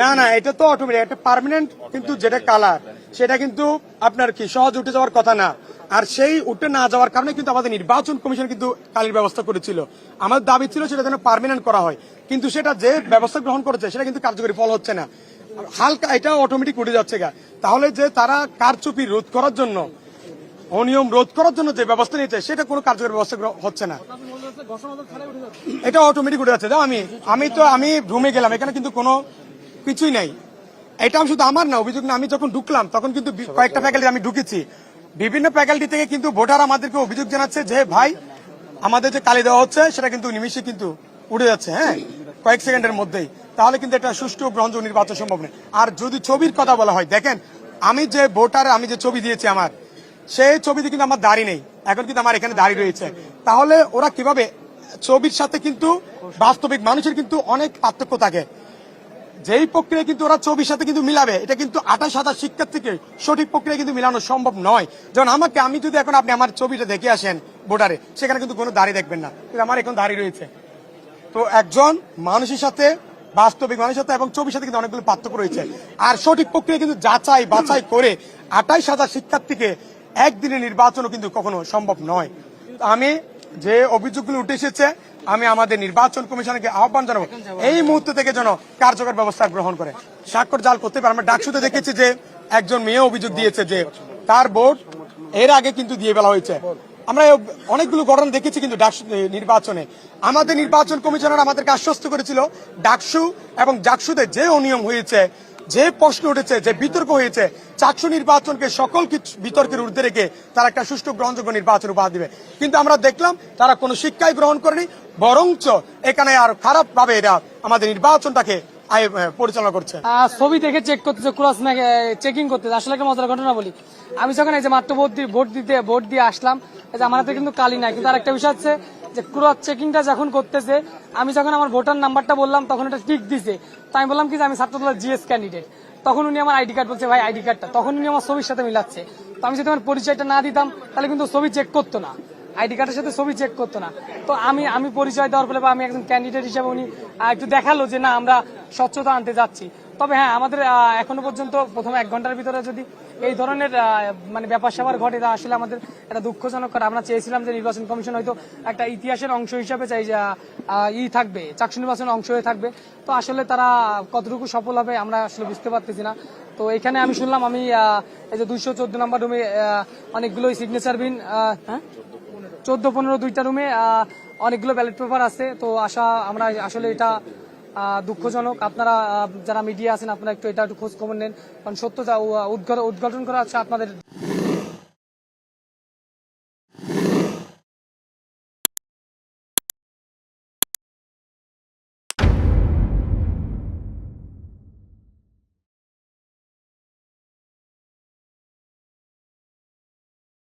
না না এটা তো অটোমেটিক একটা পার্মানেন্ট কিন্তু যেটা কালার সেটা কিন্তু আপনার কি সহজ উঠে যাওয়ার কথা না। আর সেই উঠে না যাওয়ার কারণে কিন্তু আমাদের নির্বাচন কমিশন কিন্তু কালির ব্যবস্থা করেছিল। আমার দাবি ছিল সেটা যেন পার্মানেন্ট করা হয় কিন্তু সেটা যে ব্যবস্থা গ্রহণ করেছে সেটা কিন্তু কার্যকরী ফল হচ্ছে না। হালকা এটা অটোমেটিক উঠে যাচ্ছে গা। তাহলে যে তারা কারচুপি রোধ করার জন্য অনিয়ম রোধ করার জন্য যে ব্যবস্থা নিয়েছে সেটা কোনো কার্যকরী ব্যবস্থা হচ্ছে না। এটা অটোমেটিক উঠে যাচ্ছে। দাও আমি আমি তো আমি রুমে গেলাম এখানে কিন্তু কোনো কিছুই নাই। এটা শুধু আমার না অভিযোগ না আমি যখন ঢুকলাম তখন কিন্তু কয়েকটা ফ্যাকাল্টি আমি ঢুকেছি। বিভিন্ন ফ্যাকাল্টি থেকে কিন্তু ভোটার আমাদেরকে অভিযোগ জানাচ্ছে যে ভাই আমাদের যে কালি দেওয়া হচ্ছে সেটা কিন্তু নিমিশে কিন্তু উড়ে যাচ্ছে হ্যাঁ? কয়েক সেকেন্ডের মধ্যেই। তাহলে কিন্তু এটা সুষ্ঠু গ্রহণযোগ্য নির্বাচন সম্ভব নয়। আর যদি ছবির কথা বলা হয় দেখেন আমি যে ভোটার আমি যে ছবি দিয়েছি আমার সেই ছবিতে কিন্তু আমার দাড়ি নেই। এখন কিন্তু আমার এখানে দাড়ি রয়েছে। তাহলে ওরা কীভাবে ছবির সাথে কিন্তু বাস্তবিক মানুষের কিন্তু অনেক পার্থক্য থাকে। যেই প্রক্রিয়া কিন্তু ওরা ছবির সাথে কিন্তু মিলাবে, এটা কিন্তু আঠাশ হাজার শিক্ষার্থীকে সঠিক প্রক্রিয়া কিন্তু মিলানো সম্ভব নয়। যেমন আমাকে, আমি যদি এখন আপনি আমার ছবিটা দেখে আসেন ভোটারে সেখানে কিন্তু কোনো দাড়ি দেখবেন না। কিন্তু আমার এখন দাড়ি রয়েছে। তো একজন মানুষের সাথে, বাস্তবিক মানুষের সাথে এবং ছবির সাথে কিন্তু অনেকগুলো পার্থক্য রয়েছে। আর সঠিক প্রক্রিয়া কিন্তু যাচাই বাছাই করে আঠাইশ হাজার শিক্ষার্থীকে একদিনে নির্বাচনও কিন্তু কখনো সম্ভব নয়। আমি যে অভিযোগগুলো উঠে এসেছে আমি আমাদের নির্বাচন কমিশনকে আহ্বান জানাব, এই মুহূর্ত থেকে যেন কার্যকর ব্যবস্থা গ্রহণ করে। স্বাক্ষর জাল করতে পারে। আমরা ডাকসুতে দেখেছি যে একজন মেয়ে অভিযোগ দিয়েছে যে তার ভোট এর আগে কিন্তু দিয়ে ফেলা হয়েছে। আমরা অনেকগুলো ঘটনা দেখেছি কিন্তু নির্বাচনে। আমাদের নির্বাচন কমিশনার আমাদেরকে আশ্বস্ত করেছিল, ডাকসু এবং জাকসুতে যে অনিয়ম হয়েছে যে প্রশ্ন উঠেছে, যে বিতর্ক হয়েছে চাকসু নির্বাচনকে সকল বিতর্কের ঊর্ধ্বে রেখে তারা একটা সুষ্ঠু গ্রহণযোগ্য নির্বাচন উপহার দিবে। কিন্তু আমরা দেখলাম তারা কোনো শিক্ষাই গ্রহণ করেনি, বরঞ্চ এখানে আর খারাপ ভাবে এরা আমাদের নির্বাচনটাকে পরিচালনা করছে। ছবি দেখে চেক করতেছে ক্রস চেকিং করতেছে। আসলে একটা মজার ঘটনা বলি। আমি যখন এই যে মাত্র ভোট দিয়ে ভোট দিতে, ভোট দিয়ে আসলাম আমার কিন্তু কালি নাই, কিন্তু আর একটা বিষয় হচ্ছে যে ক্রস চেকিংটা যখন করতেছে, আমি যখন আমার ভোটার নাম্বারটা বললাম, তখন এটা টিক দিছে। তো আমি বললাম কি আমি ছাত্রদলের জিএস ক্যান্ডিডেট তখন উনি আমার আইডি কার্ড বলছে, ভাই, আইডি কার্ডটা। তখন উনি আমার ছবির সাথে মিলাচ্ছে। তো আমি যদি আমার পরিচয়টা না দিতাম, তাহলে কিন্তু ছবি চেক করতো না। আইডি কার্ডের সাথে ছবি চেক করতো না। তো আমি আমি পরিচয় দেওয়ার ফলে বা আমি একজন ক্যান্ডিডেট হিসেবে উনি একটু দেখাল যে, না, আমরা স্বচ্ছতা আনতে যাচ্ছি। তবে হ্যাঁ আমাদের এখনও পর্যন্ত প্রথম এক ঘণ্টার ভিতরে যদি এই ধরনের মানে ব্যাপার স্যাপার ঘটে, তা আসলে আমাদের এটা দুঃখজনক। কারণ আমরা চেয়েছিলাম যে নির্বাচন কমিশন হয়তো একটা ইতিহাসের অংশ হিসাবে চাই ই থাকবে চাকসু নির্বাচনের অংশ হয়ে থাকবে। তো আসলে তারা কতটুকু সফল হবে আমরা আসলে বুঝতে পারতেছি না। তো এখানে আমি শুনলাম, আমি এই যে দুইশো চোদ্দ নম্বর রুমে অনেকগুলো সিগনেচার বিন হ্যাঁ? চোদ্দ পনেরো দুইটা রুমে অনেকগুলো ব্যালট পেপার আছে। তো আশা, আমরা আসলে এটা দুঃখজনক। আপনারা যারা মিডিয়া আছেন, আপনারা একটু এটা একটু খোঁজ খবর নেন। কারণ সত্য যা উদ্ঘাটন করা হচ্ছে আপনাদের